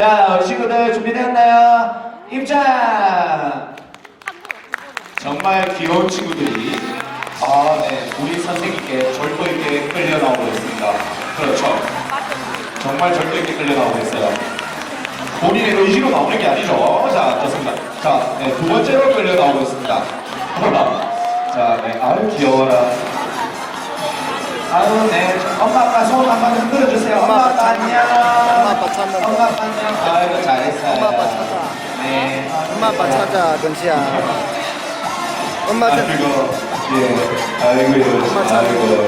자, 우리 친구들 준비되었나요? 입장! 정말 귀여운 친구들이 아, 네, 우리 선생님께 절도 있게 끌려 나오고 있습니다. 그렇죠. 정말 절도 있게 끌려 나오고 있어요. 본인의 의지로 나오는 게 아니죠. 자, 좋습니다. 자, 네, 두 번째로 끌려 나오고 있습니다. 자, 네, 아유 귀여워라. 아유, 네, 엄마 아빠 손 한번 흔들어 주세요. 엄마 아빠 안녕. 엄마 아빠 안녕. 아이고 잘했어요. 엄마 아빠 찾아. 네. 엄마 아빠 찾아 근시야 엄마 찾아 아이고, 예, 아이고, 엄마 찾아. 아이고.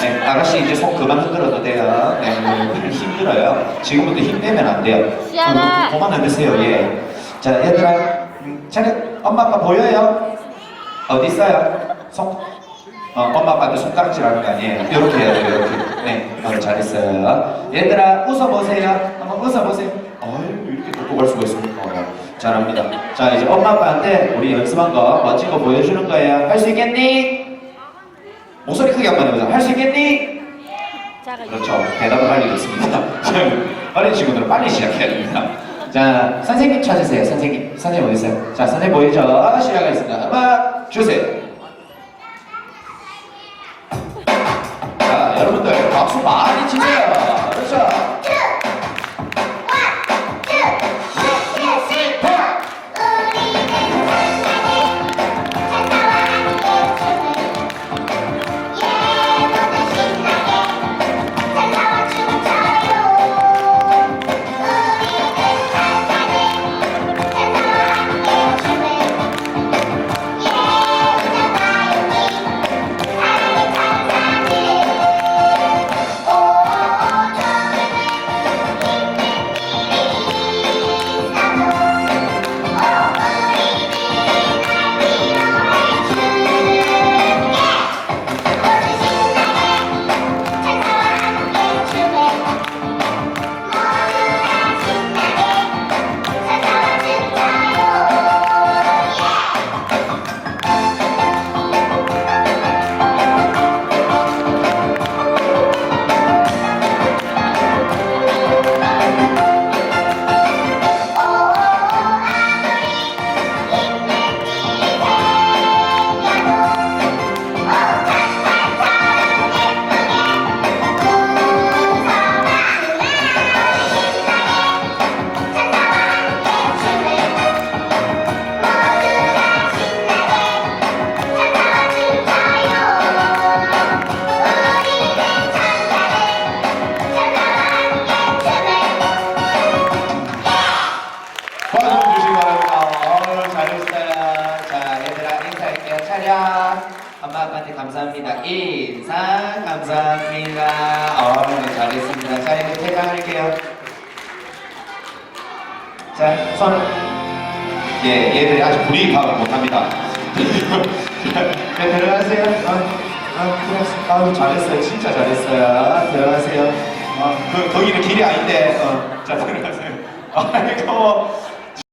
네, 아가씨 이제 손 그만 흔들어도 돼요. 네, 네, 힘들어요. 지금부터 힘내면 안 돼요. 시아라. 그, 그만 안 드세요, 예. 자, 얘들아, 음, 차례, 엄마 아빠 보여요? 어디 있어요? 손, 어, 엄마 아빠한테 손가락질 하는 거 아니에요. 이렇게 해야 돼요, 이렇게. 네, 어, 잘했어요. 얘들아, 웃어보세요. 한번 웃어보세요. 어이, 이렇게 똑똑할 수가 있습니까? 어, 잘합니다. 자, 이제 엄마 아빠한테 우리 연습한 거, 멋진 거 보여주는 거예요. 할 수 있겠니? 목소리 크게 한번 해보세요. 할수 있겠니? 그렇죠. 대답을 할 일이 있습니다. 어린 친구들은 빨리 시작해야 됩니다. 자, 선생님 찾으세요. 선생님. 선생님 어디 있어요? 자, 선생님 보이죠? 시작하겠습니다. 음악 주세요. 많이 치세요. 차렷. 엄마, 아빠한테 감사합니다. 인사, 감사합니다. 어우, 잘했습니다. 자, 이제 퇴장할게요. 자, 손. 예, 얘들이 아직 파악을 못합니다. 네, 들어가세요. 아, 아. 아유, 잘했어요. 진짜 잘했어요. 들어가세요. 어, 그, 거기는 길이 아닌데, 어, 자, 들어가세요. 아이고,